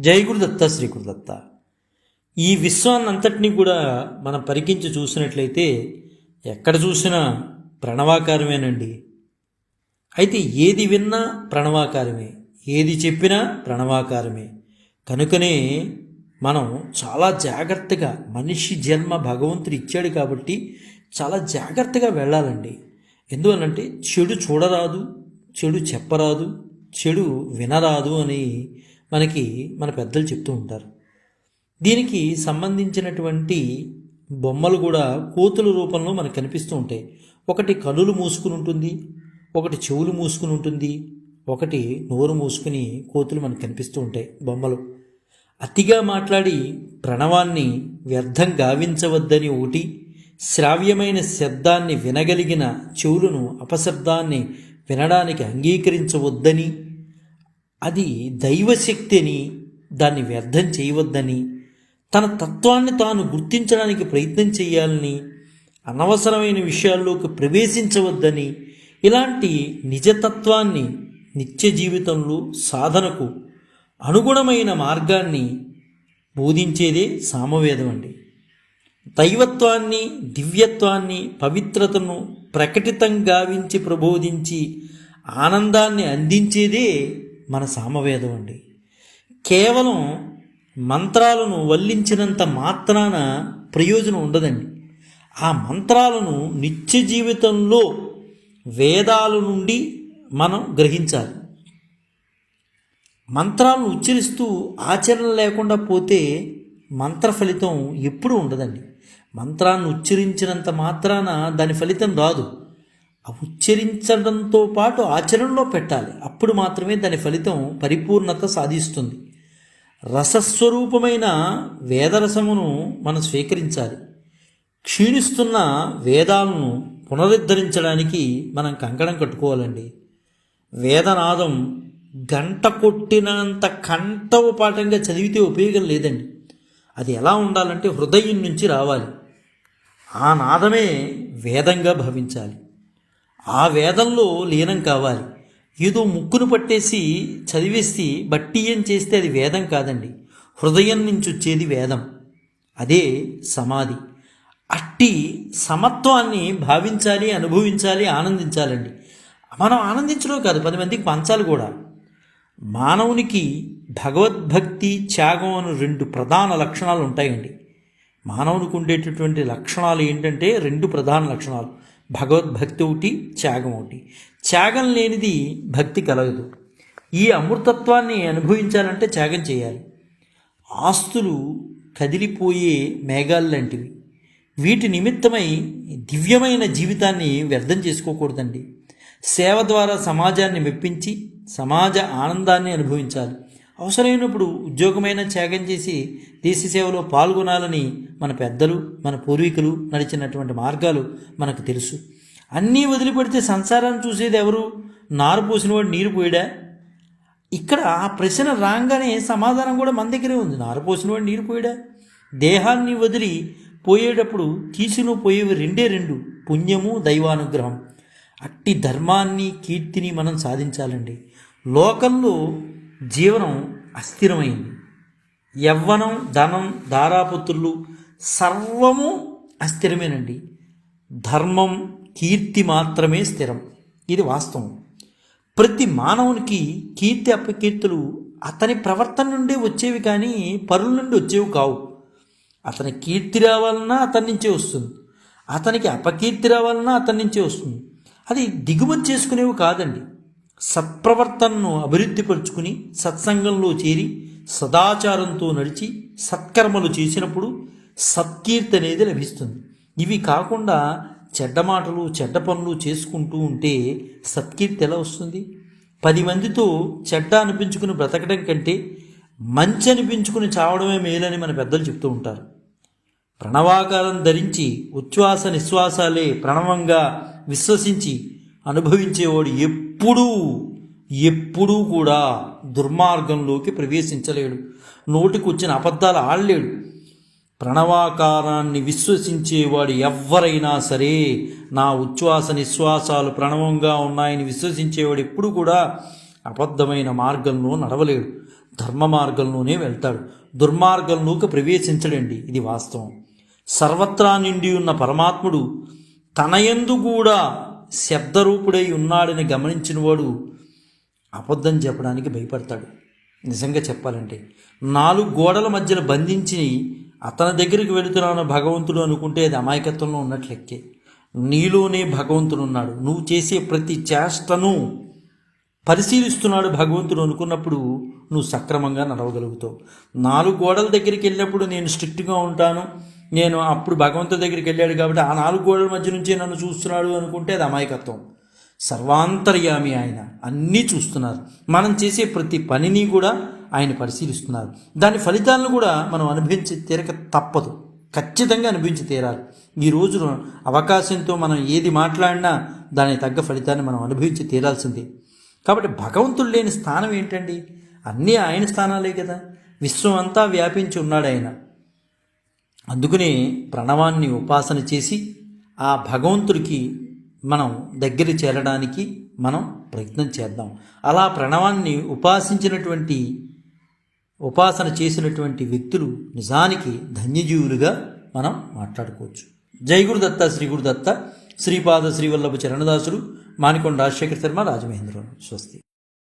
జై గురుదత్త శ్రీ గురుదత్త. ఈ విశ్వాన్నంతటినీ కూడా మనం పరికించి చూసినట్లయితే ఎక్కడ చూసినా ప్రణవాకారమేనండి. అయితే ఏది విన్నా ప్రణవాకారమే ఏది చెప్పినా ప్రణవాకారమే. కనుకనే మనం చాలా జాగ్రత్తగా మనిషి జన్మ భగవంతుడు ఇచ్చాడు కాబట్టి చాలా జాగ్రత్తగా వెళ్ళాలండి. ఎందువల్లంటే చెడు చూడరాదు చెడు చెప్పరాదు చెడు వినరాదు అని మనకి మన పెద్దలు చెప్తూ ఉంటారు. దీనికి సంబంధించినటువంటి బొమ్మలు కూడా కోతుల రూపంలో మనకు కనిపిస్తూ ఉంటాయి. ఒకటి కనులు మూసుకుని ఉంటుంది ఒకటి చెవులు మూసుకుని ఉంటుంది ఒకటి నోరు మూసుకుని కోతులు మనకు కనిపిస్తూ ఉంటాయి బొమ్మలు. అతిగా మాట్లాడి ప్రణవాన్ని వ్యర్థం గావించవద్దని ఒకటి శ్రావ్యమైన శబ్దాన్ని వినగలిగిన చెవులను అపశబ్దాన్ని వినడానికి అంగీకరించవద్దని అది దైవశక్తి అని దాన్ని వ్యర్థం చేయవద్దని తన తత్వాన్ని తాను గుర్తించడానికి ప్రయత్నం చేయాలని అనవసరమైన విషయాల్లోకి ప్రవేశించవద్దని ఇలాంటి నిజతత్వాన్ని నిత్య జీవితంలో సాధనకు అనుగుణమైన మార్గాన్ని బోధించేదే సామవేదం అండి. దైవత్వాన్ని దివ్యత్వాన్ని పవిత్రతను ప్రకటితం గావించి ప్రబోధించి ఆనందాన్ని అందించేదే మన సామవేదం అండి. కేవలం మంత్రాలను వల్లించినంత మాత్రాన ప్రయోజనం ఉండదండి. ఆ మంత్రాలను నిత్య జీవితంలో వేదాల నుండి మనం గ్రహించాలి. మంత్రాలను ఉచ్చరిస్తూ ఆచరణ లేకుండా పోతే మంత్ర ఫలితం ఎప్పుడూ ఉండదండి. మంత్రాన్ని ఉచ్చరించినంత మాత్రాన దాని ఫలితం రాదు. ఉచ్చరించడంతో పాటు ఆచరణలో పెట్టాలి. అప్పుడు మాత్రమే దాని ఫలితం పరిపూర్ణత సాధిస్తుంది. రసస్వరూపమైన వేదరసమును మనం స్వీకరించాలి. క్షీణిస్తున్న వేదాలను పునరుద్ధరించడానికి మనం కంకణం కట్టుకోవాలండి. వేదనాదం గంట కొట్టినంత కంఠవపాఠంగా చదివితే ఉపయోగం లేదండి. అది ఎలా ఉండాలంటే హృదయం నుంచి రావాలి. ఆ నాదమే వేదంగా భావించాలి. ఆ వేదంలో లీనం కావాలి. ఏదో ముక్కును పట్టేసి చదివేసి బట్టియం చేస్తే అది వేదం కాదండి. హృదయం నుంచి వచ్చేది వేదం. అదే సమాధి. అట్టి సమత్వాన్ని భావించాలి అనుభవించాలి ఆనందించాలండి. మనం ఆనందించడం కాదు పది మందికి పంచాలి కూడా. మానవునికి భగవద్భక్తి త్యాగం అని రెండు ప్రధాన లక్షణాలు ఉంటాయండి. మానవునికి ఉండేటటువంటి లక్షణాలు ఏంటంటే రెండు ప్రధాన లక్షణాలు. భగవద్భక్తి ఒకటి త్యాగం ఒకటి. త్యాగం లేనిది భక్తి కలగదు. ఈ అమృతత్వాన్ని అనుభవించాలంటే త్యాగం చేయాలి. ఆస్తులు కదిలిపోయే మేఘాలు లాంటివి. వీటి నిమిత్తమై దివ్యమైన జీవితాన్ని వ్యర్థం చేసుకోకూడదండి. సేవ ద్వారా సమాజాన్ని మెప్పించి సమాజ ఆనందాన్ని అనుభవించాలి. అవసరమైనప్పుడు ఉద్యోగమైన త్యాగం చేసి దేశ సేవలో పాల్గొనాలని మన పెద్దలు మన పూర్వీకులు నడిచినటువంటి మార్గాలు మనకు తెలుసు. అన్నీ వదిలిపెడితే సంసారాన్ని చూసేది ఎవరు? నారు పోసినవాడు నీరు పోయడా? ఇక్కడ ఆ ప్రశ్న రాగానే సమాధానం కూడా మన దగ్గరే ఉంది. నారు పోసినవాడు నీరు పోయడా? దేహాన్ని వదిలి పోయేటప్పుడు తీసుకుని పోయేవి రెండే రెండు పుణ్యము దైవానుగ్రహం. అట్టి ధర్మాన్ని కీర్తిని మనం సాధించాలండి. లోకంలో జీవనం అస్థిరమైంది. యవ్వనం ధనం దారాపుత్రులు సర్వము అస్థిరమేనండి. ధర్మం కీర్తి మాత్రమే స్థిరం. ఇది వాస్తవం. ప్రతి మానవునికి కీర్తి అపకీర్తులు అతని ప్రవర్తన నుండే వచ్చేవి కానీ పరుల నుండి వచ్చేవి కావు. అతని కీర్తి రావాలన్నా అతని నుంచే వస్తుంది. అతనికి అపకీర్తి రావాలన్నా అతని నుంచే వస్తుంది. అది దిగుమతి చేసుకునేవి కాదండి. సత్ప్రవర్తనను అభివృద్ధిపరుచుకుని సత్సంగంలో చేరి సదాచారంతో నడిచి సత్కర్మలు చేసినప్పుడు సత్కీర్తి అనేది లభిస్తుంది. ఇవి కాకుండా చెడ్డ మాటలు చెడ్డ పనులు చేసుకుంటూ ఉంటే సత్కీర్తి ఎలా వస్తుంది? పది మందితో చెడ్డ అనిపించుకుని బ్రతకడం కంటే మంచి అనిపించుకుని చావడమే మేలని మన పెద్దలు చెప్తూ ఉంటారు. ప్రణవాకారం ధరించి ఉచ్ఛ్వాస నిశ్వాసాలే ప్రణవంగా విశ్వసించి అనుభవించేవాడు ఎప్పుడు ఎప్పుడూ కూడా దుర్మార్గంలోకి ప్రవేశించలేడు. నోటికి వచ్చిన అబద్ధాలు ఆడలేడు. ప్రణవాకారాన్ని విశ్వసించేవాడు ఎవ్వరైనా సరే నా ఉచ్ఛ్వాస నిశ్వాసాలు ప్రణవంగా ఉన్నాయని విశ్వసించేవాడు ఎప్పుడు కూడా అబద్ధమైన మార్గంలో నడవలేడు. ధర్మ మార్గంలోనే వెళ్తాడు. దుర్మార్గంలోకి ప్రవేశించడండి. ఇది వాస్తవం. సర్వత్రా నిండి ఉన్న పరమాత్ముడు తనయందు కూడా శబ్దరూపుడై ఉన్నాడని గమనించినవాడు అబద్ధం చెప్పడానికి భయపడతాడు. నిజంగా చెప్పాలంటే నాలుగు గోడల మధ్యన బంధించి అతని దగ్గరికి వెళుతున్నాను భగవంతుడు అనుకుంటే అది అమాయకత్వంలో ఉన్నట్లెక్కే నీలోనే భగవంతుడు ఉన్నాడు. నువ్వు చేసే ప్రతి చేష్టను పరిశీలిస్తున్నాడు భగవంతుడు అనుకున్నప్పుడు నువ్వు సక్రమంగా నడవగలుగుతావు. నాలుగు గోడల దగ్గరికి వెళ్ళినప్పుడు నేను స్ట్రిక్ట్గా ఉంటాను. నేను అప్పుడు భగవంతుడి దగ్గరికి వెళ్ళాడు కాబట్టి ఆ నాలుగు గోడల మధ్య నుంచే నన్ను చూస్తున్నాడు అనుకుంటే అది అమాయకత్వం. సర్వాంతర్యామి ఆయన. అన్నీ చూస్తున్నారు. మనం చేసే ప్రతి పనిని కూడా ఆయన పరిశీలిస్తున్నారు. దాని ఫలితాలను కూడా మనం అనుభవించి తీరక తప్పదు. ఖచ్చితంగా అనుభవించి తీరాలి. ఈ రోజు అవకాశంతో మనం ఏది మాట్లాడినా దానికి తగ్గ ఫలితాన్ని మనం అనుభవించి తీరాల్సిందే. కాబట్టి భగవంతుడు లేని స్థానం ఏంటండి? అన్నీ ఆయన స్థానాలే కదా. విశ్వం అంతా వ్యాపించి ఉన్నాడు ఆయన. అందుకనే ప్రణవాన్ని ఉపాసన చేసి ఆ భగవంతుడికి మనం దగ్గర చేరడానికి మనం ప్రయత్నం చేద్దాం. అలా ప్రణవాన్ని ఉపాసించినటువంటి ఉపాసన చేసినటువంటి వ్యక్తులు నిజానికి ధన్యజీవులుగా మనం మాట్లాడుకోవచ్చు. జై గురుదత్త శ్రీ గురుదత్త శ్రీపాద శ్రీవల్లభ చరణదాసుడు మానికొండ రాజశేఖర శర్మ రాజమహేంద్రరావు స్వస్తి.